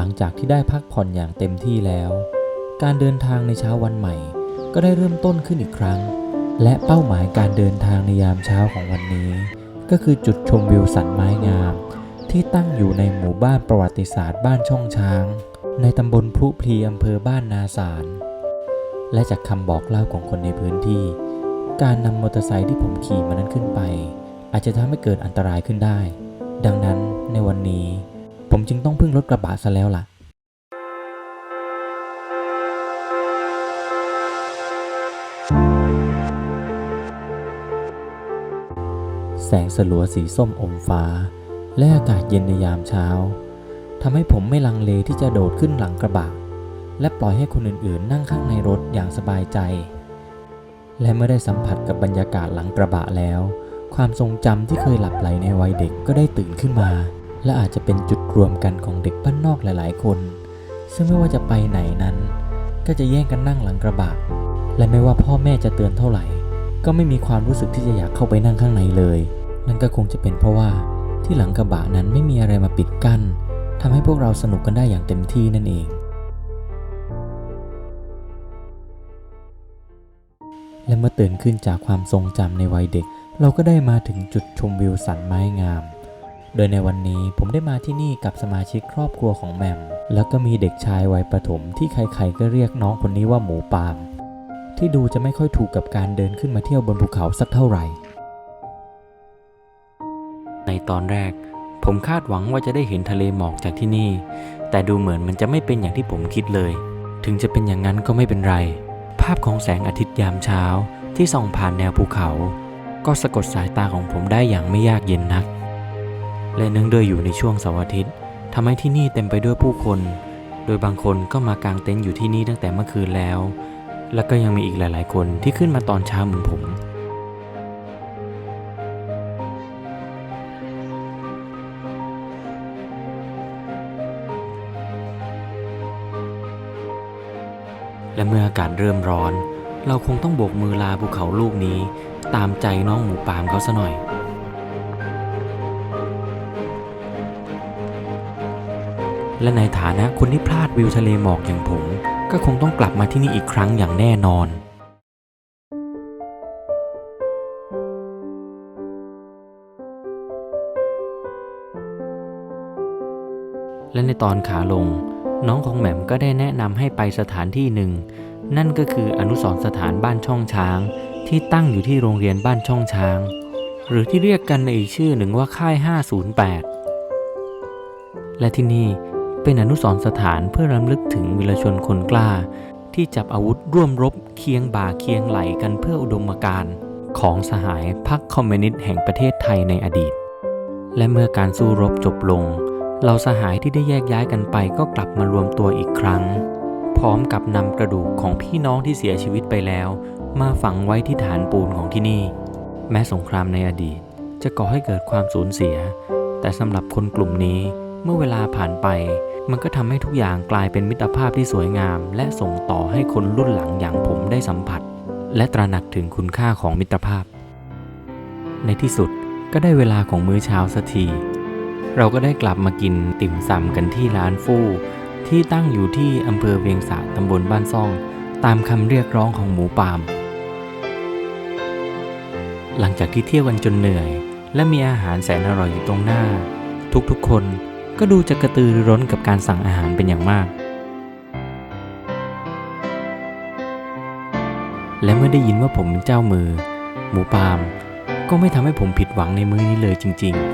หลังจากที่ได้พักผ่อนอย่างเต็มที่แล้ว การเดินทางในเช้าวันใหม่ ก็ได้เริ่มต้นขึ้นอีกครั้ง และเป้าหมายการเดินทางในยามเช้าของวันนี้ ก็คือจุดชมวิวสันไม้งาม ที่ตั้งอยู่ในหมู่บ้านประวัติศาสตร์บ้านช่องช้าง ในตำบลพลุพลีอำเภอบ้านนาสาร และจากคำบอกเล่าของคนในพื้นที่ การนำมอเตอร์ไซค์ที่ผมขี่มานั้นขึ้นไป อาจจะทำให้เกิดอันตรายขึ้นได้ ดังนั้นในวันนี้ ผมจึงต้องพึ่งรถกระบะซะแล้วล่ะ แสงสลัวสีส้มอมฟ้า และอากาศเย็นในยามเช้าทำให้ผมไม่ลังเลที่จะโดดขึ้นหลังกระบะ และปล่อยให้คนอื่นๆ นั่งข้างในรถอย่างสบายใจ และเมื่อได้สัมผัสกับบรรยากาศหลังกระบะแล้ว ความทรงจำที่เคยหลับไหลในวัยเด็กก็ได้ตื่นขึ้นมา และอาจจะเป็นจุดรวมกันของเด็กบ้านนอกหลาย ๆ คน ซึ่งไม่ว่าจะไปไหนนั้น ก็จะแย่งกันนั่งหลังกระบะ และไม่ว่าพ่อแม่จะเตือนเท่าไหร่ ก็ไม่มีความรู้สึกที่จะอยากเข้าไปนั่งข้างในเลย นั่นก็คงจะเป็นเพราะว่าที่หลังกระบะนั้นไม่มีอะไรมาปิดกั้นทำให้พวกเราสนุกกันได้อย่างเต็มที่นั่นเอง และเมื่อตื่นขึ้นจากความทรงจำในวัยเด็ก เราก็ได้มาถึงจุดชมวิวสันไม้งาม โดยในวันนี้ผมได้มาที่นี่กับสมาชิกครอบครัวของแหม่ม แล้วก็มีเด็กชายวัยประถมที่ใครๆก็เรียกน้องคนนี้ว่าหมูปาม ที่ดูจะไม่ค่อยถูกกับการเดินขึ้นมาเที่ยวบนภูเขาสักเท่าไหร่ ในตอนแรก ผมคาดหวังว่าจะได้เห็นทะเลหมอกจากที่นี่ แต่ดูเหมือนมันจะไม่เป็นอย่างที่ผมคิดเลย ถึงจะเป็นอย่างนั้นก็ไม่เป็นไร ภาพของแสงอาทิตย์ยามเช้าที่ส่องผ่านแนวภูเขา ก็สะกดสายตาของผมได้อย่างไม่ยากเย็นนัก และเนื่องด้วยอยู่ในช่วงเสาร์อาทิตย์ทำให้ที่นี่เต็มไปด้วยผู้คน โดยบางคนก็มากางเต็นท์อยู่ที่นี่ตั้งแต่เมื่อคืนแล้ว แล้วก็ยังมีอีกหลาย ๆ คนที่ขึ้นมาตอนเช้าเหมือนผมและเมื่ออากาศเริ่มร้อน เราคงต้องโบกมือลาภูเขาลูกนี้ ตามใจน้องหมูปามเขาซะหน่อย และในฐานะคนที่พลาดวิวทะเลหมอกอย่างผม ก็คงต้องกลับมาที่นี่อีกครั้งอย่างแน่นอนและในตอนขาลง น้องของแหม่มก็ได้แนะนำให้ไปสถานที่หนึ่ง นั่นก็คืออนุสรสถานบ้านช่องช้าง ที่ตั้งอยู่ที่โรงเรียนบ้านช่องช้าง หรือที่เรียกกันในอีกชื่อหนึ่งว่าค่าย 508 และที่นี่ เป็นอนุสรณ์สถานเพื่อรำลึกถึงวีรชนคนกล้า ที่จับอาวุธร่วมรบเคียงบ่าเคียงไหลกันเพื่ออุดมการณ์ของสหายพรรคคอมมิวนิสต์แห่งประเทศไทยในอดีต และเมื่อการสู้รบจบลง เราสหายที่ได้แยกย้ายกันไปก็กลับมารวมตัวอีกครั้ง พร้อมกับนำกระดูกของพี่น้องที่เสียชีวิตไปแล้ว มาฝังไว้ที่ฐานปูนของที่นี่ แม้สงครามในอดีต จะก่อให้เกิดความสูญเสีย แต่สำหรับคนกลุ่มนี้เมื่อเวลาผ่านไป มันก็ทำให้ทุกอย่างกลายเป็นมิตรภาพที่สวยงาม และส่งต่อให้คนรุ่นหลังอย่างผมได้สัมผัส และตระหนักถึงคุณค่าของมิตรภาพ ในที่สุดก็ได้เวลาของมื้อเช้าสักที เราก็ได้กลับมากินติ่มซำกันที่ร้านฟู่ที่ตั้งอยู่ที่อำเภอเวียงสาตำบลบ้านซ่อง ตามคำเรียกร้องของหมูปาม หลังจากที่เที่ยวกันจนเหนื่อย และมีอาหารแสนอร่อยอยู่ตรงหน้า ทุกๆคน ก็ดูจะกระตือรือร้นกับการสั่งอาหารเป็นอย่างมาก และเมื่อได้ยินว่าผมเป็นเจ้ามือ หมูปามก็ไม่ทำให้ผมผิดหวังในมื้อนี้เลยจริง ๆ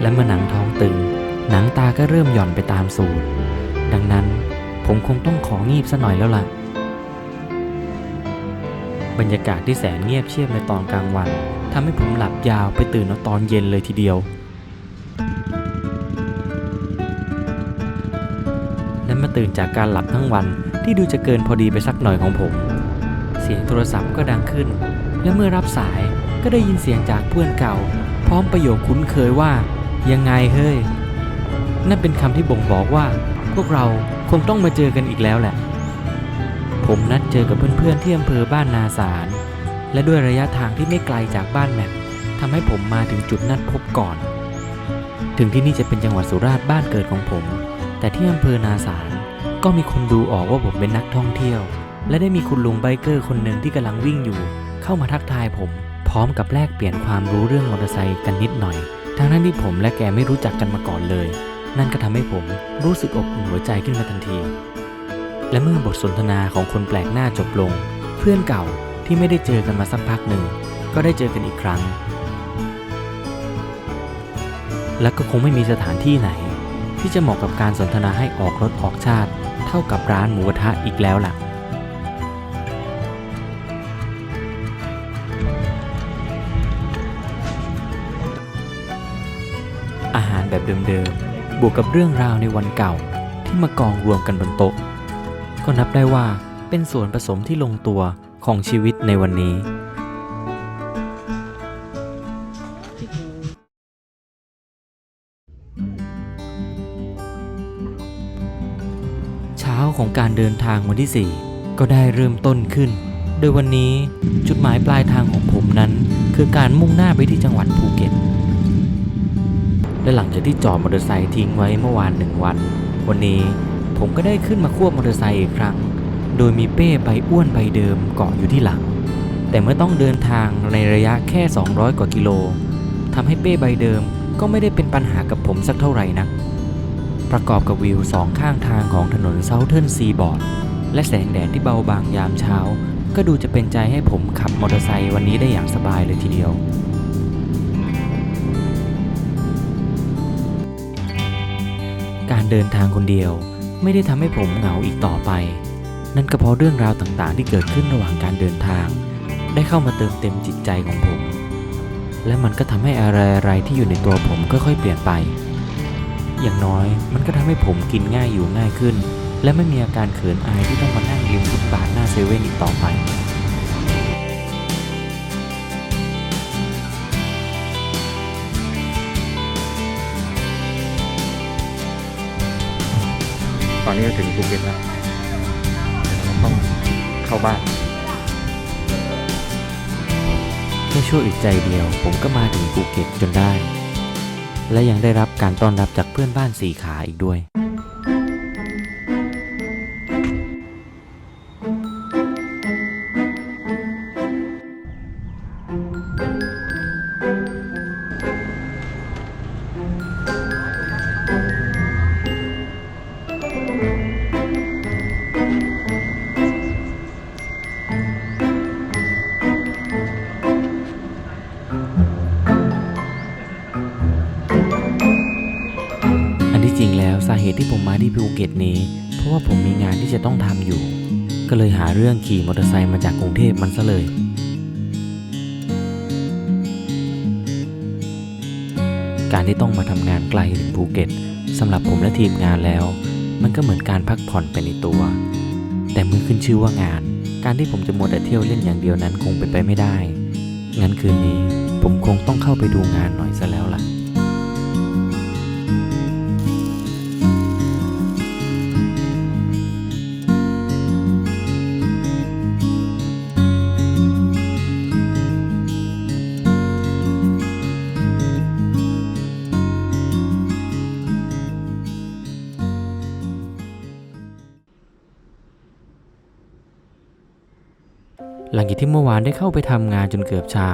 และเมื่อหนังท้องตึง หนังตาก็เริ่มหย่อนไปตามสูตร ดังนั้นผมคงต้องของีบซะหน่อยแล้วล่ะ บรรยากาศที่แสนเงียบเชียบในตอนกลางวันทำให้ผมหลับยาวไปตื่นเอาตอนเย็นเลยทีเดียว และมาตื่นจากการหลับทั้งวันที่ดูจะเกินพอดีไปสักหน่อยของผม เสียงโทรศัพท์ก็ดังขึ้น และเมื่อรับสายก็ได้ยินเสียงจากเพื่อนเก่า พร้อมประโยคคุ้นเคยว่า ยังไงเฮ้ย นั่นเป็นคำที่บ่งบอกว่า พวกเราคงต้องมาเจอกันอีกแล้วแหละ ผมนัดเจอกับเพื่อนๆที่อำเภอบ้านนาสาร และด้วยระยะทางที่ไม่ไกลจากบ้านแมปทำให้ผมมาถึงจุดนัดพบก่อนถถึงที่นี่จะเป็นจังหวัดสุราษฎร์บ้านเกิดของผม แต่ที่อำเภอนาสารก็มีคนดูออกว่าผมเป็นนักท่องเที่ยว และได้มีคุณลุงไบเกอร์คนหนึ่งที่กำลังวิ่งอยู่ เข้ามาทักทายผม พร้อมกับแลกเปลี่ยนความรู้เรื่องมอเตอร์ไซค์กันนิดหน่อย ทั้งนั้นที่ผมและแกไม่รู้จักกันมาก่อนเลย นั่นก็ทำให้ผมรู้สึกอบอุ่นหัวใจขึ้นมาทันที และเมื่อบทสนทนาของคนแปลกหน้าจบลง เพื่อนเก่าที่ไม่ได้เจอกันมาสักพักหนึ่ง ก็ได้เจอกันอีกครั้ง และก็คงไม่มีสถานที่ไหน ที่จะเหมาะกับการสนทนาให้ออกรถออกชาติ เท่ากับร้านหมูกระทะอีกแล้วล่ะอาหารแบบเดิมๆ บวกกับเรื่องราวในวันเก่าที่มากองรวมกันบนโต๊ะ ก็นับได้ว่าเป็นส่วนผสมที่ลงตัวของชีวิตในวันนี้ เช้าของการเดินทางวันที่ 4 ก็ได้เริ่มต้นขึ้น โดยวันนี้จุดหมายปลายทางของผมนั้น คือการมุ่งหน้าไปที่จังหวัดภูเก็ต และหลังจากที่จอดมอเตอร์ไซค์ทิ้งไว้เมื่อวานหนึ่งวัน วันนี้ ผมก็ได้ขึ้นมาควบมอเตอร์ไซค์อีกครั้ง โดยมีเป้ใบอ้วนใบเดิมเกาะอยู่ที่หลัง แต่เมื่อต้องเดินทางในระยะแค่ 200 กว่ากิโลทำให้เป้ใบเดิมก็ไม่ได้เป็นปัญหากับผมสักเท่าไหร่นัก ประกอบกับวิวสองข้างทางของถนนเซาเทิร์นซีบอร์ดและแสงแดดที่เบาบางยามเช้า ก็ดูจะเป็นใจให้ผมขับมอเตอร์ไซค์วันนี้ได้อย่างสบายเลยทีเดียวการเดินทางคนเดียว ไม่ได้ทำให้ผมเหงาอีกต่อไป นั่นก็เพราะเรื่องราวต่างๆ ที่เกิดขึ้นระหว่างการเดินทาง ได้เข้ามาเติมเต็มจิตใจของผม และมันก็ทำให้อะไรๆที่อยู่ในตัวผมค่อยๆเปลี่ยนไป อย่างน้อยมันก็ทำให้ผมกินง่ายอยู่ง่ายขึ้น และไม่มีอาการเขินอายที่ต้องมานั่งริมฟุตบาทหน้าเซเว่นอีกต่อไป อนนี้ก็ถึงภูเก็ตแล้วเดี๋ยวเราต้องเข้าบ้านแค่ชั่วอึดใจเดียว ผมก็มาถึงภูเก็ตจนได้ และยังได้รับการต้อนรับจากเพื่อนบ้านสี่ขาอีกด้วย ตนี้ เพราะว่าผมมีงานที่จะต้องทำอยู่ ก็เลยหาเรื่องขี่มอเตอร์ไซค์มาจากกรุงเทพมันซะเลย การที่ต้องมาทำงานไกลถึงภูเก็ตสำหรับผมและทีมงานแล้ว มันก็เหมือนการพักผ่อนไปในตัว แต่เมื่อขึ้นชื่อว่างาน การที่ผมจะมัวแต่เที่ยวเล่นอย่างเดียวนั้นคงเป็นไปไม่ได้งั้นคืนนี้ผมคงต้องเข้าไปดูงานหน่อยซะแล้วล่ะ จากที่เมื่อวานได้เข้าไปทำงานจนเกือบเช้า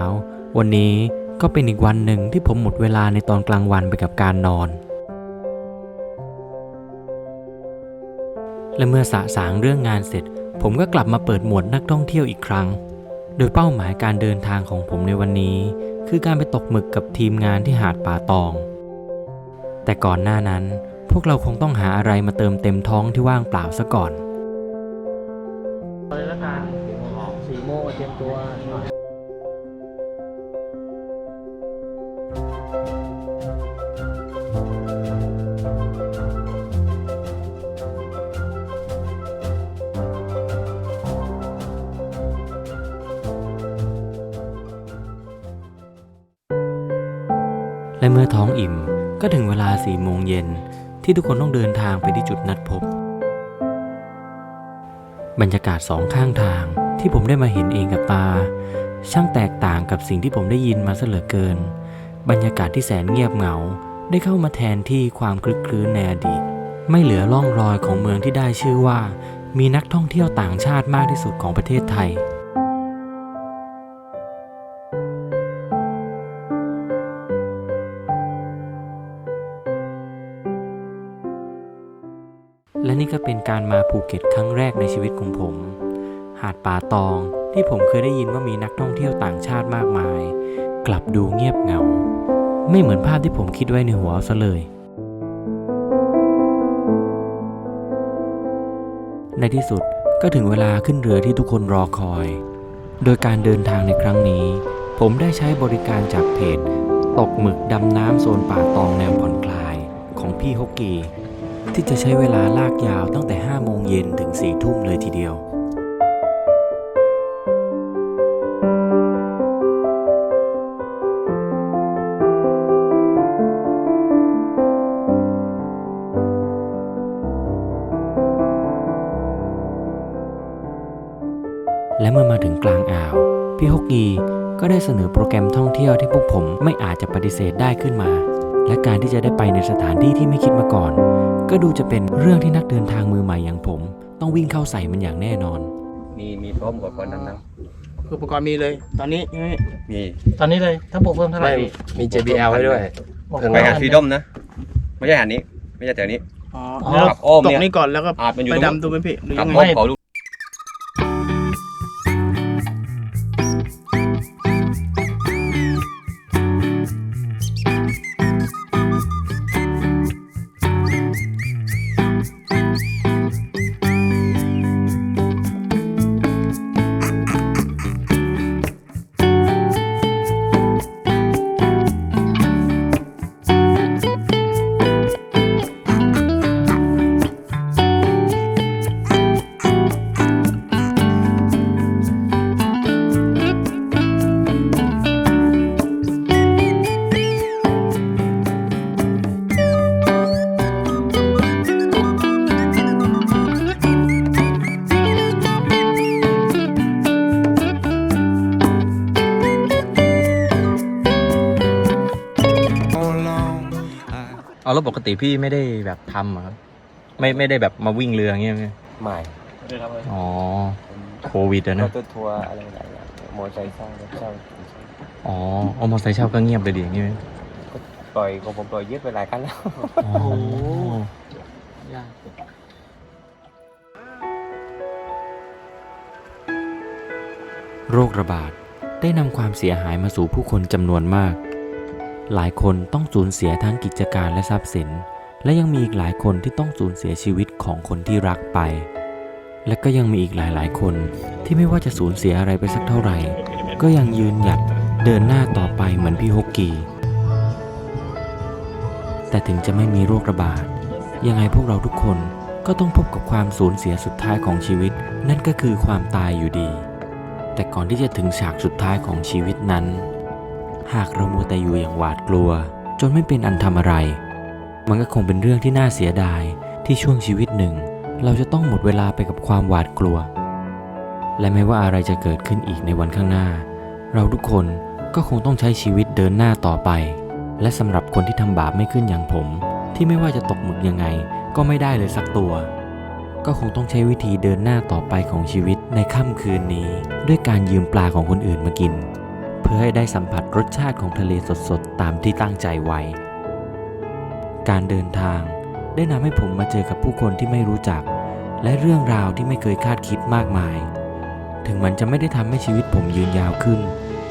วันนี้ก็เป็นอีกวันหนึ่งที่ผมหมดเวลาในตอนกลางวันไปกับการนอน และเมื่อสะสางเรื่องงานเสร็จ ผมก็กลับมาเปิดหมวดนักท่องเที่ยวอีกครั้ง โดยเป้าหมายการเดินทางของผมในวันนี้ คือการไปตกหมึกกับทีมงานที่หาดป่าตอง แต่ก่อนหน้านั้น พวกเราคงต้องหาอะไรมาเติมเต็มท้องที่ว่างเปล่าซะก่อน และเมื่อท้องอิ่มก็ถึงเวลาสี่โมงเย็นที่ทุกคนต้องเดินทางไปที่จุดนัดพบ บรรยากาศสองข้างทางที่ผมได้มาเห็นเองกับตา ช่างแตกต่างกับสิ่งที่ผมได้ยินมาเหลือเกิน บรรยากาศที่แสนเงียบเหงา ได้เข้ามาแทนที่ความคลึกคลื้นในอดีต ไม่เหลือร่องรอยของเมืองที่ได้ชื่อว่า มีนักท่องเที่ยวต่างชาติมากที่สุดของประเทศไทย นี่ก็เป็นการมาภูเก็ตครั้งแรกในชีวิตของผม หาดป่าตองที่ผมเคยได้ยินว่ามีนักท่องเที่ยวต่างชาติมากมาย กลับดูเงียบเหงา ไม่เหมือนภาพที่ผมคิดไว้ในหัวซะเลย ในที่สุดก็ถึงเวลาขึ้นเรือที่ทุกคนรอคอย โดยการเดินทางในครั้งนี้ ผมได้ใช้บริการจากเพจ ตกหมึกดำน้ำโซนป่าตองแนวผ่อนคลายของพี่ฮกกี ที่จะใช้เวลาลากยาวตั้งแต่ 5 โมงเย็นถึง 4 ทุ่มเลยทีเดียวและเมื่อมาถึงกลางอ่าว พี่ฮกกีก็ได้เสนอโปรแกรมท่องเที่ยวที่พวกผมไม่อาจจะปฏิเสธได้ขึ้นมา และการที่จะได้ไปในสถานที่ที่ไม่คิดมาก่อน ก็ดูจะเป็นเรื่องที่นักเดินทางมือใหม่อย่างผม ต้องวิ่งเข้าใส่มันอย่างแน่นอน มีมีพร้อมอุปกรณ์ดำน้อุปกรณ์มีเลย ตอนนี้ใช่ไหมำมีตอนนี้เลยถ้าบวกเพิ่มเท่าไหร่ไม่พี่มี JBL ให้ด้วยบวกเครื่องไปเพิ่มหาดฟรีดอมนะ ไม่ใช่หาดนี้ ไม่ใช่แต่อันนี้อ๋ออ๋อแล้วขับอ้อมตกเนี่ย นี่ก่อนแล้วก็อาจมันอยู่ไปตรงนู้นดำดูไหมพี่หรือขัยับงอ้อไงมขอดูเอา แล้วปกติพี่ไม่ได้แบบทำเหรอครับไม่ไม่ได้แบบมาวิ่งเรืออย่างเงี้ยไหมไม่อ๋อโควิดอะรนะถทัวร์อะไรหลายอย่างมอเตอร์ไซค์เช่ารถเช่าอ๋อเอามอเตอร์ไซค์เช่าก็เงียบไปดิอย่างงี้ไหมปล่อยของผมปล่อยยึดไปหลายครั้งแล้ว อ๋อโรคระบาดได้นำความเสียหายมาสู่ผู้คนจำนวนมาก หลายคนต้องสูญเสียทั้งกิจการและทรัพย์สิน และยังมีอีกหลายคนที่ต้องสูญเสียชีวิตของคนที่รักไป และก็ยังมีอีกหลายๆ คนที่ไม่ว่าจะสูญเสียอะไรไปสักเท่าไหร่ ก็ยังยืนหยัดเดินหน้าต่อไปเหมือนพี่ฮกกี แต่ถึงจะไม่มีโรคระบาด ยังไงพวกเราทุกคนก็ต้องพบกับความสูญเสียสุดท้ายของชีวิต นั่นก็คือความตายอยู่ดี แต่ก่อนที่จะถึงฉากสุดท้ายของชีวิตนั้น หากเรามัวแต่อยู่อย่างหวาดกลัว จนไม่เป็นอันทำอะไร มันก็คงเป็นเรื่องที่น่าเสียดายที่ช่วงชีวิตหนึ่ง เราจะต้องหมดเวลาไปกับความหวาดกลัว และไม่ว่าอะไรจะเกิดขึ้นอีกในวันข้างหน้า เราทุกคนก็คงต้องใช้ชีวิตเดินหน้าต่อไป และสำหรับคนที่ทำบาปไม่ขึ้นอย่างผม ที่ไม่ว่าจะตกหมึกยังไง ก็ไม่ได้เลยสักตัว ก็คงต้องใช้วิธีเดินหน้าต่อไปของชีวิตในค่ำคืนนี้ ด้วยการยืมปลาของคนอื่นมากิน พื่อให้ได้สัมผัสรสชาติของทะเลสดๆ ตามที่ตั้งใจไว้ การเดินทางได้นำให้ผมมาเจอกับผู้คนที่ไม่รู้จัก และเรื่องราวที่ไม่เคยคาดคิดมากมาย ถึงมันจะไม่ได้ทำให้ชีวิตผมยืนยาวขึ้น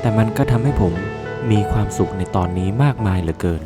แต่มันก็ทำให้ผมมีความสุขในตอนนี้มากมายเหลือเกิน